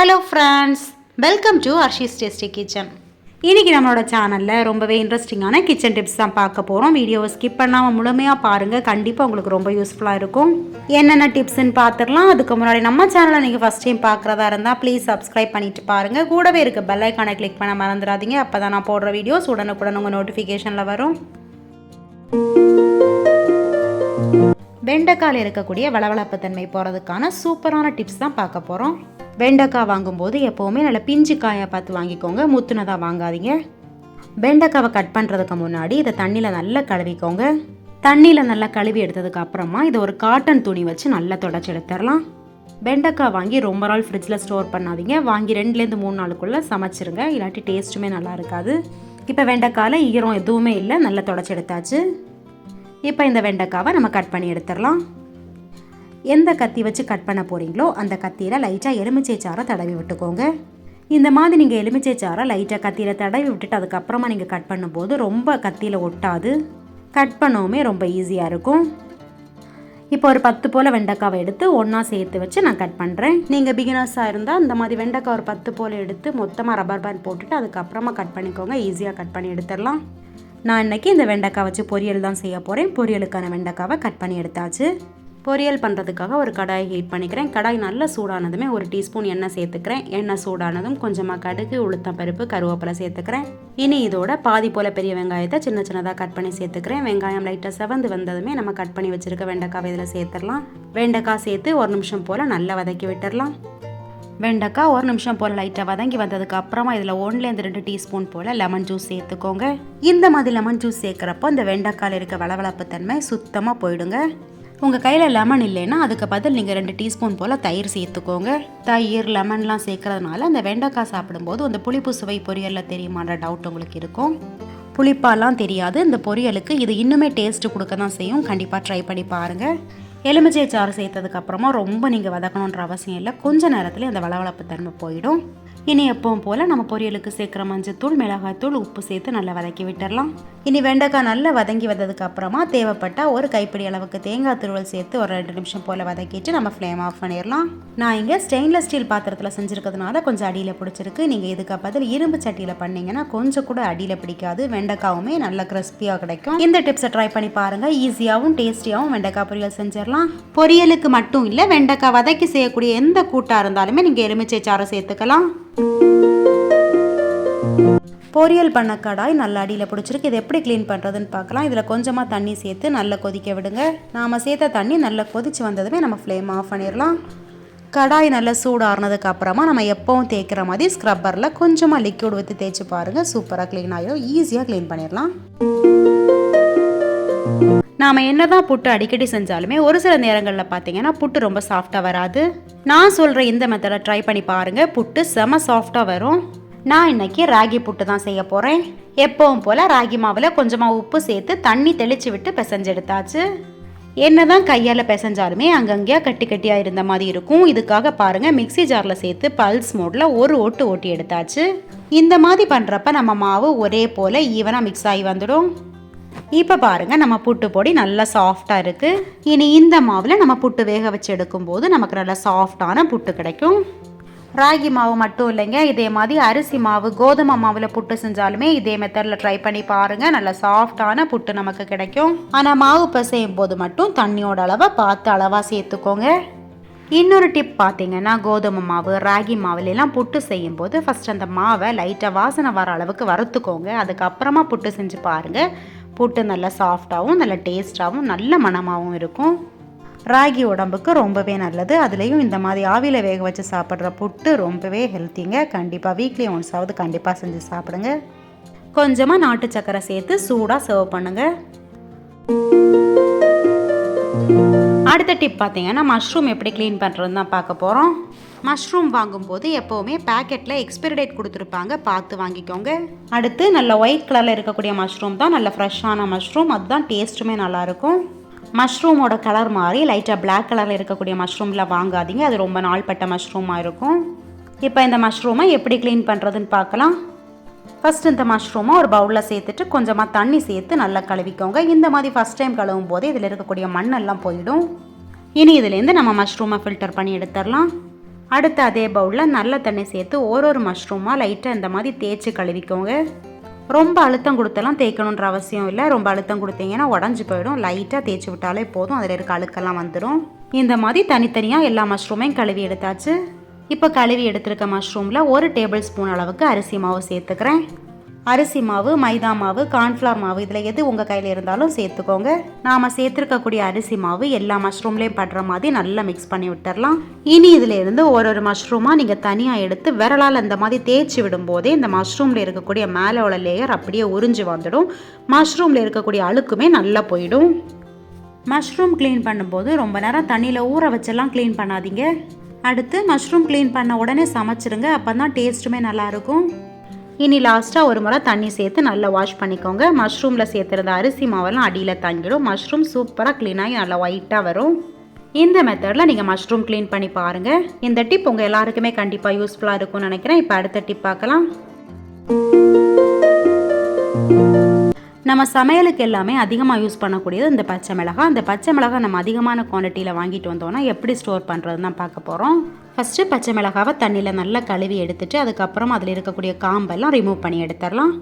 Hello friends welcome to Harshi's tasty kitchen இன்றைக்கி நம்மளோட சேனலில் ரொம்பவே இன்ட்ரெஸ்டிங்கான கிச்சன் டிப்ஸ் தான் பார்க்க போகிறோம் வீடியோவை ஸ்கிப் பண்ணாமல் முழுமையாக பாருங்கள் கண்டிப்பாக உங்களுக்கு ரொம்ப யூஸ்ஃபுல்லாக இருக்கும். என்னென்ன டிப்ஸ்ன்னு பார்த்துடலாம். அதுக்கு முன்னாடி நம்ம சேனலை நீங்கள் ஃபஸ்ட் டைம் பார்க்குறதா இருந்தால் ப்ளீஸ் சப்ஸ்கிரைப் பண்ணிட்டு பாருங்கள் கூடவே இருக்க பெல் ஐக்கானை கிளிக் பண்ண மறந்துடாதீங்க. அப்போ தான் நான் போடுற வீடியோஸ் உடனுக்குடன் உங்கள் நோட்டிஃபிகேஷனில் வரும். வெண்டைக்காயில் இருக்கக்கூடிய வளவளப்பு தன்மை போகிறதுக்கான சூப்பரான டிப்ஸ் தான் பார்க்க போகிறோம் வெண்டைக்காய் வாங்கும்போது எப்போவுமே நல்ல பிஞ்சு காயை பார்த்து வாங்கிக்கோங்க. முத்துனதாக வாங்காதீங்க. வெண்டைக்காவை கட் பண்ணுறதுக்கு முன்னாடி இதை தண்ணியில் நல்லா கழுவிக்கோங்க. தண்ணியில் நல்லா கழுவி எடுத்ததுக்கு அப்புறமா இதை ஒரு காட்டன் துணி வச்சு நல்லா தொடச்சி எடுத்துடலாம். வெண்டைக்காய் வாங்கி ரொம்ப நாள் ஃப்ரிட்ஜில் ஸ்டோர் பண்ணாதீங்க. வாங்கி ரெண்டுலேருந்து மூணு நாளுக்குள்ளே சமைச்சிருங்க. இல்லாட்டி டேஸ்ட்டுமே நல்லா இருக்காது. இப்போ வெண்டைக்காயில் ஈரம் எதுவுமே இல்லை. நல்லா தொடச்சி எடுத்தாச்சு. இப்போ இந்த வெண்டைக்காவை நம்ம கட் பண்ணி எடுத்துடலாம். எந்த கத்தி வச்சு கட் பண்ண போகிறீங்களோ அந்த கத்தியில் லைட்டாக எலுமிச்சை சாறை தடவி விட்டுக்கோங்க. இந்த மாதிரி நீங்கள் எலுமிச்சை சாறை லைட்டாக கத்தியில் தடவி விட்டுட்டு அதுக்கப்புறமா நீங்கள் கட் பண்ணும்போது ரொம்ப கத்தியில் ஒட்டாது. கட் பண்ணவுமே ரொம்ப ஈஸியாக இருக்கும். இப்போ ஒரு பத்து போல் வெண்டைக்காவை எடுத்து ஒன்றா சேர்த்து வச்சு நான் கட் பண்ணுறேன் நீங்கள் பிகினர்ஸாக இருந்தால் இந்த மாதிரி வெண்டைக்காய் ஒரு பத்து போல் எடுத்து மொத்தமாக ரப்பர் பேண்ட் போட்டுட்டு அதுக்கப்புறமா கட் பண்ணிக்கோங்க. ஈஸியாக கட் பண்ணி எடுத்துடலாம். நான் இன்னைக்கு இந்த வெண்டைக்காய் வச்சு பொரியல் தான் செய்ய போகிறேன் பொரியலுக்கான வெண்டைக்காவை கட் பண்ணி எடுத்தாச்சு. பொரியல் பண்ணுறதுக்காக ஒரு கடாய் ஹீட் பண்ணிக்கிறேன். கடாய் நல்லா சூடானதுமே ஒரு டீஸ்பூன் எண்ணெய் சேர்த்துக்கிறேன். எண்ணெய் சூடானதும் கொஞ்சமாக கடுகு உளுத்தம் பருப்பு கருவேப்பிலை சேர்த்துக்கிறேன். இனி இதோட பாதி போல் பெரிய வெங்காயத்தை சின்ன சின்னதாக கட் பண்ணி சேர்த்துக்கிறேன். வெங்காயம் லைட்டாக செவந்து வந்ததுமே நம்ம கட் பண்ணி வச்சுருக்க வெண்டைக்காவை இதில் சேர்த்துடலாம். வெண்டைக்காய் சேர்த்து ஒரு நிமிஷம் போல் நல்லா வதக்கி விட்டுடலாம். வெண்டைக்காய் ஒரு நிமிஷம் போல் லைட்டாக வதங்கி வந்ததுக்கு அப்புறமா இதில் ஒன்றுலேருந்து ரெண்டு டீஸ்பூன் போல் லெமன் ஜூஸ் சேர்த்துக்கோங்க. இந்த மாதிரி லெமன் ஜூஸ் சேர்க்குறப்போ இந்த வெண்டைக்காயில் இருக்க வளவளப்பு தன்மை சுத்தமாக போயிடுங்க. உங்கள் கையில் லெமன் இல்லைன்னா அதுக்கு பதில் நீங்கள் ரெண்டு டீஸ்பூன் போல் தயிர் சேர்த்துக்கோங்க. தயிர் லெமன்லாம் சேர்க்கறதுனால அந்த வெண்டைக்காய் சாப்பிடும்போது அந்த புளிப்பு சுவை பொரியலில் தெரியுமான்ற டவுட் உங்களுக்கு இருக்கும். புளிப்பாலாம் தெரியாது. இந்த பொரியலுக்கு இது இன்னுமே டேஸ்ட்டு கொடுக்க தான் செய்யும். கண்டிப்பாக ட்ரை பண்ணி பாருங்கள் எலுமிச்சை சாறு சேர்த்ததுக்கப்புறமா ரொம்ப நீங்கள் வதக்கணுன்ற அவசியம் இல்லை. கொஞ்ச நேரத்தில் அந்த வளவளப்பு தன்மை போயிடும். இனி எப்பவும் போல் நம்ம பொரியலுக்கு சேர்க்குற மஞ்சத்தூள் மிளகாய்த்தூள் உப்பு சேர்த்து நல்லா வதக்கி விட்டுடலாம் இனி வெண்டைக்காய் நல்லா வதங்கி வந்ததுக்கு அப்புறமா தேவைப்பட்டால் ஒரு கைப்பிடி அளவுக்கு தேங்காய் துருவல் சேர்த்து ஒரு ரெண்டு நிமிஷம் போல் வதக்கிட்டு நம்ம ஃப்ளேம் ஆஃப் பண்ணிடலாம். நான் இங்கே ஸ்டெயின்லெஸ் ஸ்டீல் பாத்திரத்தில் செஞ்சுருக்கிறதுனால கொஞ்சம் அடியில் பிடிச்சிருக்கு. நீங்கள் இதுக்கு பதில் இரும்பு சட்டியில் பண்ணீங்கன்னா கொஞ்சம் கூட அடியில் பிடிக்காது. வெண்டைக்காவுமே நல்லா கிறிஸ்பியாக கிடைக்கும். இந்த டிப்ஸை ட்ரை பண்ணி பாருங்கள் ஈஸியாகவும் டேஸ்டியாகவும் வெண்டைக்காய் பொரியல் செஞ்சிடலாம். பொரியலுக்கு மட்டும் இல்லை வெண்டைக்காய் வதக்கி செய்யக்கூடிய எந்த கூட்டாக இருந்தாலுமே நீங்கள் எலுமிச்சை சாறு சேர்த்துக்கலாம். பொரியல் பண்ண கடாய் நல்லா அடியில் பிடிச்சிருக்கு. இது எப்படி க்ளீன் பண்ணுறதுன்னு பார்க்கலாம். இதில் கொஞ்சமாக தண்ணி சேர்த்து நல்லா கொதிக்க விடுங்க. நாம் சேர்த்த தண்ணி நல்லா கொதிச்சு வந்ததுமே நம்ம ஃப்ளேம் ஆஃப் பண்ணிடலாம் கடாய் நல்லா சூடாறுனதுக்கு அப்புறமா நம்ம எப்போவும் தேய்க்கிற மாதிரி ஸ்க்ரப்பரில் கொஞ்சமாக லிக்யூட் ஊற்றி தேய்ச்சி பாருங்கள் சூப்பராக க்ளீன் ஆகிடும் ஈஸியாக க்ளீன் பண்ணிடலாம் நாம் என்ன தான் புட்டு அடிக்கடி செஞ்சாலுமே ஒரு சில நேரங்களில் பார்த்தீங்கன்னா புட்டு ரொம்ப சாஃப்டாக வராது. நான் சொல்கிற இந்த மெத்தடை ட்ரை பண்ணி பாருங்கள் புட்டு செம சாஃப்டாக வரும். நான் இன்னைக்கு ராகி புட்டு தான் செய்ய போகிறேன் எப்பவும் போல் ராகி மாவில் கொஞ்சமாக உப்பு சேர்த்து தண்ணி தெளித்து விட்டு பிசைஞ்செடுத்தாச்சு. என்னதான் கையால் பிசைஞ்சாலுமே அங்கங்கேயா கட்டி கட்டியாக இருந்த மாதிரி இருக்கும். இதுக்காக பாருங்கள் மிக்ஸி ஜாரில் சேர்த்து பல்ஸ் மோடில் ஒரு ஓட்டு ஓட்டி எடுத்தாச்சு. இந்த மாதிரி பண்ணுறப்ப நம்ம மாவு ஒரே போல் ஈவனாக மிக்ஸ் ஆகி வந்துடும். இப்போ பாருங்க நம்ம புட்டு பொடி நல்லா சாஃப்டாக இருக்குது இனி இந்த மாவில் நம்ம புட்டு வேக வச்சு எடுக்கும்போது நமக்கு நல்லா சாஃப்டான புட்டு கிடைக்கும். ராகி மாவு மட்டும் இல்லைங்க. இதே மாதிரி அரிசி மாவு கோதுமை மாவில் புட்டு செஞ்சாலுமே இதே மெத்தடில் ட்ரை பண்ணி பாருங்கள் நல்லா சாஃப்டான புட்டு நமக்கு கிடைக்கும். ஆனால் மாவு பிசையும் போது மட்டும் தண்ணியோட அளவை பார்த்து அளவாக சேர்த்துக்கோங்க. இன்னொரு டிப் பார்த்தீங்கன்னா கோதுமை மாவு ராகி மாவுலெல்லாம் புட்டு செய்யும் போது ஃபஸ்ட் அந்த மாவை லைட்டாக வாசனை வர அளவுக்கு வறுத்துக்கோங்க. அதுக்கப்புறமா புட்டு செஞ்சு பாருங்கள் புட்டு நல்லா சாஃப்டாகவும் நல்ல டேஸ்ட்டாகவும் நல்ல மணமாகவும் இருக்கும். ராகி உடம்புக்கு ரொம்பவே நல்லது. அதுலேயும் இந்த மாதிரி ஆவியில் வேக வச்சு சாப்பிட்ற புட்டு ரொம்பவே ஹெல்த்திங்க கண்டிப்பாக வீக்லி ஒன்ஸ் ஆகுது கண்டிப்பாக செஞ்சு சாப்பிடுங்க. கொஞ்சமாக நாட்டு சக்கரை சேர்த்து சூடாக சர்வ் பண்ணுங்கள் அடுத்த டிப் பார்த்தீங்கன்னா மஷ்ரூம் எப்படி க்ளீன் பண்ணுறதுன்னு தான் பார்க்க போகிறோம் மஷ்ரூம் வாங்கும்போது எப்போவுமே பேக்கெட்டில் எக்ஸ்பிரி டேட் கொடுத்துருப்பாங்க. பார்த்து வாங்கிக்கோங்க. அடுத்து நல்ல ஒயிட் கலரில் இருக்கக்கூடிய மஷ்ரூம் தான். நல்ல ஃப்ரெஷ்ஷான மஷ்ரூம் அதுதான் டேஸ்ட்டுமே நல்லாயிருக்கும் மஷ்ரூமோட கலர் மாதிரி லைட்டாக பிளாக் கலரில் இருக்கக்கூடிய மஷ்ரூமில் வாங்காதீங்க. அது ரொம்ப நாள்பட்ட மஷ்ரூமாக இருக்கும். இப்போ இந்த மஷ்ரூமை எப்படி க்ளீன் பண்ணுறதுன்னு பார்க்கலாம். ஃபஸ்ட் இந்த மஷ்ரூமை ஒரு பவுலில் சேர்த்துட்டு கொஞ்சமாக தண்ணி சேர்த்து நல்லா கழுவிக்கோங்க. இந்த மாதிரி ஃபஸ்ட் டைம் கழுவும் போது இதில் இருக்கக்கூடிய மண்ணெல்லாம் போயிடும். இனி இதுலேருந்து நம்ம மஷ்ரூமை ஃபில்டர் பண்ணி எடுத்துடலாம். அடுத்து அதே பவுலில் நல்ல தண்ணி சேர்த்து ஒரு ஒரு மஷ்ரூமாக லைட்டாக இந்த மாதிரி தேய்ச்சி கழுவிக்கோங்க. ரொம்ப அழுத்தம் கொடுத்தெல்லாம் தேய்க்கணுன்ற அவசியம் இல்லை. ரொம்ப அழுத்தம் கொடுத்தீங்கன்னா உடஞ்சி போயிடும். லைட்டாக தேய்ச்சி விட்டாலே போதும். அதில் இருக்க அழுக்கெல்லாம் வந்துடும் இந்த மாதிரி தனித்தனியாக எல்லா மஷ்ரூமையும் கழுவி எடுத்தாச்சு. இப்போ கழுவி எடுத்திருக்க மஷ்ரூமில் ஒரு டேபிள் ஸ்பூன் அளவுக்கு அரிசி மாவு சேர்த்துக்கிறேன். அரிசி மாவு மைதா மாவு கார்ன்ஃப்ளவர் மாவு இதில் எது உங்கள் கையில் இருந்தாலும் சேர்த்துக்கோங்க. நாம் சேர்த்துருக்கக்கூடிய அரிசி மாவு எல்லா மஷ்ரூம்லேயும் படுற மாதிரி நல்லா மிக்ஸ் பண்ணி விட்டுறலாம். இனி இதில் இருந்து ஒரு ஒரு மஷ்ரூமாக நீங்கள் தனியாக எடுத்து விரலால் இந்த மாதிரி தேய்ச்சி விடும்போதே இந்த மஷ்ரூமில் இருக்கக்கூடிய மேலே உள்ள லேயர் அப்படியே உறிஞ்சு வந்துடும். மஷ்ரூமில் இருக்கக்கூடிய அழுக்குமே நல்லா போயிடும். மஷ்ரூம் க்ளீன் பண்ணும்போது ரொம்ப நேரம் தண்ணியில் ஊற வச்செல்லாம் க்ளீன் பண்ணாதீங்க. அடுத்து மஷ்ரூம் க்ளீன் பண்ண உடனே சமைச்சிருங்க. அப்போ தான் டேஸ்ட்டுமே நல்லாயிருக்கும் இனி லாஸ்ட்டாக ஒரு முறை தண்ணி சேர்த்து நல்லா வாஷ் பண்ணிக்கோங்க. மஷ்ரூமில் சேர்த்துருந்த அரிசி மாவெல்லாம் அடியில் தங்கிடும். மஷ்ரூம் சூப்பராக க்ளீனாகி நல்லா ஒயிட்டாக வரும். இந்த மெத்தடில் நீங்கள் மஷ்ரூம் க்ளீன் பண்ணி பாருங்கள் இந்த டிப் உங்கள் எல்லாருக்குமே கண்டிப்பாக யூஸ்ஃபுல்லாக இருக்கும்னு நினைக்கிறேன். இப்போ அடுத்த டிப் பார்க்கலாம். நம்ம சமையலுக்கு எல்லாமே அதிகமாக யூஸ் பண்ணக்கூடியது இந்த பச்சை மிளகாய். அந்த பச்சை மிளகாய் நம்ம அதிகமான குவான்டிட்டியில் வாங்கிட்டு வந்தோம்னா எப்படி ஸ்டோர் பண்ணுறதுன்னு தான் பார்க்க போகிறோம் ஃபஸ்ட்டு பச்சை மிளகாவை தண்ணியில் நல்லா கழுவி எடுத்துட்டு அதுக்கப்புறம் அதில் இருக்கக்கூடிய காம்பெல்லாம் ரிமூவ் பண்ணி எடுத்துடலாம்.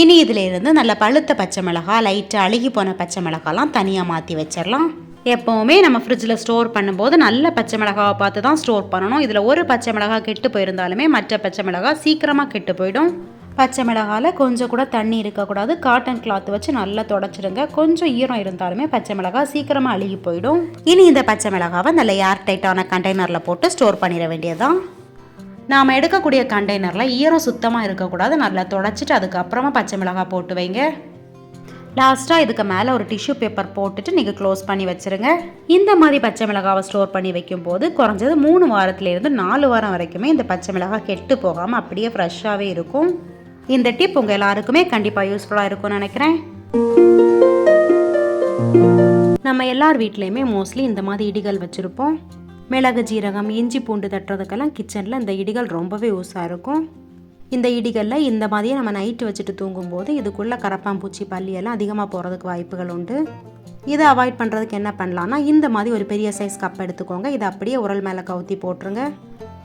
இனி இதில் இருந்து நல்ல பழுத்த பச்சை மிளகாய் லைட்டாக அழுகி போன பச்சை மிளகாலாம் தனியாக மாற்றி வச்சிடலாம். எப்போவுமே நம்ம ஃப்ரிட்ஜில் ஸ்டோர் பண்ணும்போது நல்ல பச்சை மிளகாவை பார்த்து தான் ஸ்டோர் பண்ணணும். இதில் ஒரு பச்சை மிளகாய் கெட்டு போயிருந்தாலுமே மற்ற பச்சை மிளகாய் சீக்கிரமாக கெட்டு போயிடும். பச்சை மிளகாவில் கொஞ்சம் கூட தண்ணி இருக்கக்கூடாது. காட்டன் கிளாத் வச்சு நல்லா தொடச்சிடுங்க கொஞ்சம் ஈரம் இருந்தாலுமே பச்சை மிளகாய் சீக்கிரமாக அழுகி போயிடும். இனி இந்த பச்சை மிளகாவை நல்ல ஏர் டைட்டான கண்டெய்னரில் போட்டு ஸ்டோர் பண்ணிட வேண்டியதுதான். நாம் எடுக்கக்கூடிய கண்டெய்னரில் ஈரம் சுத்தமாக இருக்கக்கூடாது. நல்லா தொடச்சிட்டு அதுக்கப்புறமா பச்சை மிளகாய் போட்டு வைங்க. லாஸ்ட்டாக இதுக்கு மேலே ஒரு டிஷ்யூ பேப்பர் போட்டுட்டு நீங்கள் க்ளோஸ் பண்ணி வச்சுருங்க. இந்த மாதிரி பச்சை மிளகாவை ஸ்டோர் பண்ணி வைக்கும்போது குறைஞ்சது மூணு வாரத்துலேருந்து நாலு வாரம் வரைக்குமே இந்த பச்சை மிளகாய் கெட்டு போகாமல் அப்படியே ஃப்ரெஷ்ஷாகவே இருக்கும். இந்த டிப் உங்கள் எல்லாருக்குமே கண்டிப்பாக யூஸ்ஃபுல்லாக இருக்கும்னு நினைக்கிறேன். நம்ம எல்லார் வீட்லேயுமே மோஸ்ட்லி இந்த மாதிரி இடிகள் வச்சுருப்போம். மிளகு ஜீரகம் இஞ்சி பூண்டு தட்டுறதுக்கெல்லாம் கிச்சனில் இந்த இடிகள் ரொம்பவே யூஸாக இருக்கும். இந்த இடிகளில் இந்த மாதிரியே நம்ம நைட்டு வச்சுட்டு தூங்கும்போது இதுக்குள்ளே கரப்பாம்பூச்சி பல்லி எல்லாம் அதிகமாக போகிறதுக்கு வாய்ப்புகள் உண்டு. இதை அவாய்ட் பண்ணுறதுக்கு என்ன பண்ணலான்னா இந்த மாதிரி ஒரு பெரிய சைஸ் கப் எடுத்துக்கோங்க. இதை அப்படியே உரல் மேலே கவுத்தி போட்டுருங்க.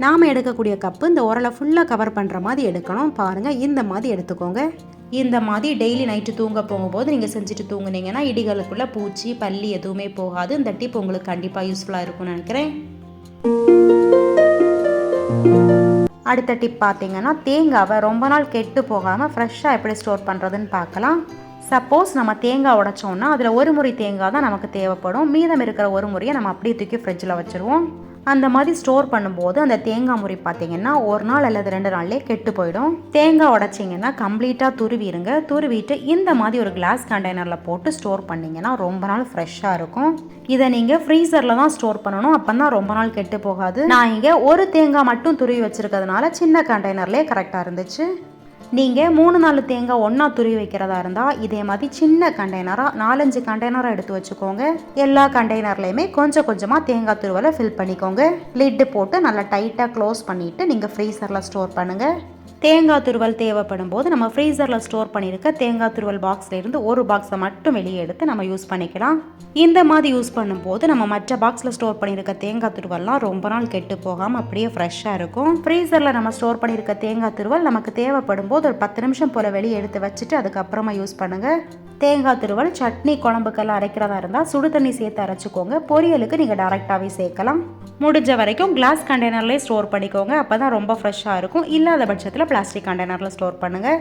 நாம் எடுக்கக்கூடிய கப்பு இந்த உரலை ஃபுல்லாக கவர் பண்ணுற மாதிரி எடுக்கணும். பாருங்கள் இந்த மாதிரி எடுத்துக்கோங்க. இந்த மாதிரி டெய்லி நைட்டு தூங்க போகும்போது நீங்கள் செஞ்சுட்டு தூங்குனீங்கன்னா இடிகளுக்குள்ளே பூச்சி பல்லி எதுவுமே போகாது. இந்த டிப் உங்களுக்கு கண்டிப்பாக யூஸ்ஃபுல்லாக இருக்கும்னு நினைக்கிறேன். அடுத்த டிப் பார்த்தீங்கன்னா தேங்காவை ரொம்ப நாள் கெட்டு போகாமல் ஃப்ரெஷ்ஷாக எப்படி ஸ்டோர் பண்ணுறதுன்னு பார்க்கலாம். சப்போஸ் நம்ம தேங்காய் உடைச்சோம்னா அதில் ஒரு முறை தேங்காய் தான் நமக்கு தேவைப்படும். மீதம் இருக்கிற ஒரு முறையை நம்ம அப்படியே தூக்கி ஃப்ரிட்ஜில் வச்சுருவோம். அந்த மாதிரி ஸ்டோர் பண்ணும்போது அந்த தேங்காய் முறி பார்த்தீங்கன்னா ஒரு நாள் அல்லது ரெண்டு நாள்லேயே கெட்டு போயிடும். தேங்காய் உடைச்சிங்கன்னா கம்ப்ளீட்டாக துருவிடுங்க துருவிட்டு இந்த மாதிரி ஒரு கிளாஸ் கண்டெய்னரில் போட்டு ஸ்டோர் பண்ணிங்கன்னா ரொம்ப நாள் ஃப்ரெஷ்ஷாக இருக்கும். இதை நீங்கள் ஃப்ரீசரில் தான் ஸ்டோர் பண்ணணும். அப்போ தான் ரொம்ப நாள் கெட்டு போகாது. நான் இங்கே ஒரு தேங்காய் மட்டும் துருவி வச்சுருக்கிறதுனால சின்ன கண்டெய்னர்லேயே கரெக்டாக இருந்துச்சு. நீங்கள் மூணு நாலு தேங்காய் ஒன்றா துருவி வைக்கிறதா இருந்தால் இதே மாதிரி சின்ன கண்டெய்னராக நாலஞ்சு கண்டெய்னராக எடுத்து வச்சுக்கோங்க. எல்லா கண்டெய்னர்லையுமே கொஞ்சம் கொஞ்சமாக தேங்காய் துருவலை ஃபில் பண்ணிக்கோங்க. லிட்டு போட்டு நல்லா டைட்டாக க்ளோஸ் பண்ணிவிட்டு நீங்கள் ஃப்ரீசரில் ஸ்டோர் பண்ணுங்கள் தேங்காய் துருவல் தேவைப்படும் போது நம்ம ஃப்ரீசரில் ஸ்டோர் பண்ணியிருக்க தேங்காய் துருவல் பாக்ஸ்லேருந்து ஒரு பாக்ஸை மட்டும் வெளியே எடுத்து நம்ம யூஸ் பண்ணிக்கலாம். இந்த மாதிரி யூஸ் பண்ணும்போது நம்ம மற்ற பாக்ஸில் ஸ்டோர் பண்ணியிருக்க தேங்காய் துருவல்லாம் ரொம்ப நாள் கெட்டு போகாமல் அப்படியே ஃப்ரெஷ்ஷாக இருக்கும். ஃப்ரீசரில் நம்ம ஸ்டோர் பண்ணியிருக்க தேங்காய் துருவல் நமக்கு தேவைப்படும் போது ஒரு பத்து நிமிஷம் போல் வெளியே எடுத்து வச்சுட்டு அதுக்கப்புறமா யூஸ் பண்ணுங்கள் தேங்காய் துருவல் சட்னி குழம்புக்கெல்லாம் அரைக்கிறதா இருந்தால் சுடு தண்ணி சேர்த்து அரைச்சிக்கோங்க. பொரியலுக்கு நீங்கள் டேரெக்டாகவே சேர்க்கலாம். முடிஞ்ச வரைக்கும் கிளாஸ் கண்டெய்னர்லேயே ஸ்டோர் பண்ணிக்கோங்க. அப்போ தான் ரொம்ப ஃப்ரெஷ்ஷாக இருக்கும். இல்லாத பட்சத்தில் பிளாஸ்டிக் கண்டெய்னரில் ஸ்டோர் பண்ணுங்கள்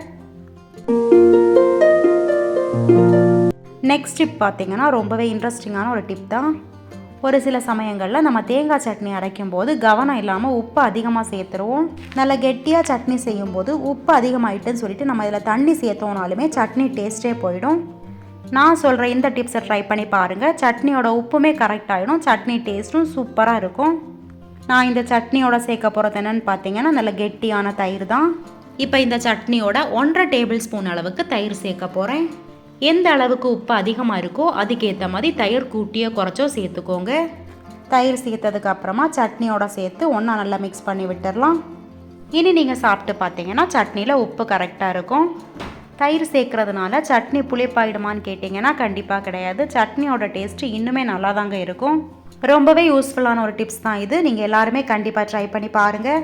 நெக்ஸ்ட் டிப் பார்த்திங்கன்னா ரொம்பவே இன்ட்ரெஸ்டிங்கான ஒரு டிப் தான். ஒரு சில சமயங்களில் நம்ம தேங்காய் சட்னி அரைக்கும் போது கவனம் இல்லாமல் உப்பு அதிகமாக சேர்த்துருவோம். நல்லா கெட்டியாக சட்னி செய்யும்போது உப்பு அதிகமாகிட்டுன்னு சொல்லிட்டு நம்ம இதில் தண்ணி சேர்த்தோனாலுமே சட்னி டேஸ்ட்டே போயிடும். நான் சொல்கிற இந்த டிப்ஸை ட்ரை பண்ணி பாருங்கள் சட்னியோட உப்புமே கரெக்ட் ஆகிடும் சட்னி டேஸ்ட்டும் சூப்பராக இருக்கும். நான் இந்த சட்னியோட சேர்க்க போகிறது என்னன்னு பார்த்தீங்கன்னா நல்ல கெட்டியான தயிர் தான். இப்போ இந்த சட்னியோட ஒன்றரை டேபிள் ஸ்பூன் அளவுக்கு தயிர் சேர்க்க போகிறேன் எந்த அளவுக்கு உப்பு அதிகமாக இருக்கோ அதுக்கேற்ற மாதிரி தயிர் கூட்டியோ குறைச்சோ சேர்த்துக்கோங்க. தயிர் சேர்த்ததுக்கு அப்புறமா சட்னியோட சேர்த்து ஒன்றா நல்லா மிக்ஸ் பண்ணி விட்டுடலாம் இனி நீங்கள் சாப்பிட்டு பார்த்தீங்கன்னா சட்னியில் உப்பு கரெக்டாக இருக்கும். தயிர் சேர்க்கறதுனால சட்னி புளிப்பாயிடுமான்னு கேட்டிங்கன்னா கண்டிப்பாக கிடையாது. சட்னியோட டேஸ்ட்டு இன்னுமே நல்லா தாங்க இருக்கும். ரொம்பவே யூஸ்ஃபுல்லான ஒரு டிப்ஸ் தான் இது. நீங்கள் எல்லாருமே கண்டிப்பாக ட்ரை பண்ணி பாருங்கள்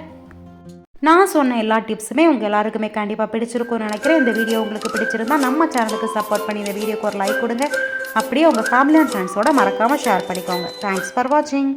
நான் சொன்ன எல்லா டிப்ஸுமே உங்கள் எல்லாருக்குமே கண்டிப்பாக பிடிச்சிருக்கும்னு நினைக்கிறேன். இந்த வீடியோ உங்களுக்கு பிடிச்சிருந்தா நம்ம சேனலுக்கு சப்போர்ட் பண்ணி இந்த வீடியோக்கு ஒரு லைக் கொடுங்க. அப்படியே உங்கள் ஃபேமிலி அண்ட் ஃப்ரெண்ட்ஸோட மறக்காமல் ஷேர் பண்ணிக்கோங்க. தேங்க்ஸ் ஃபார் வாட்சிங்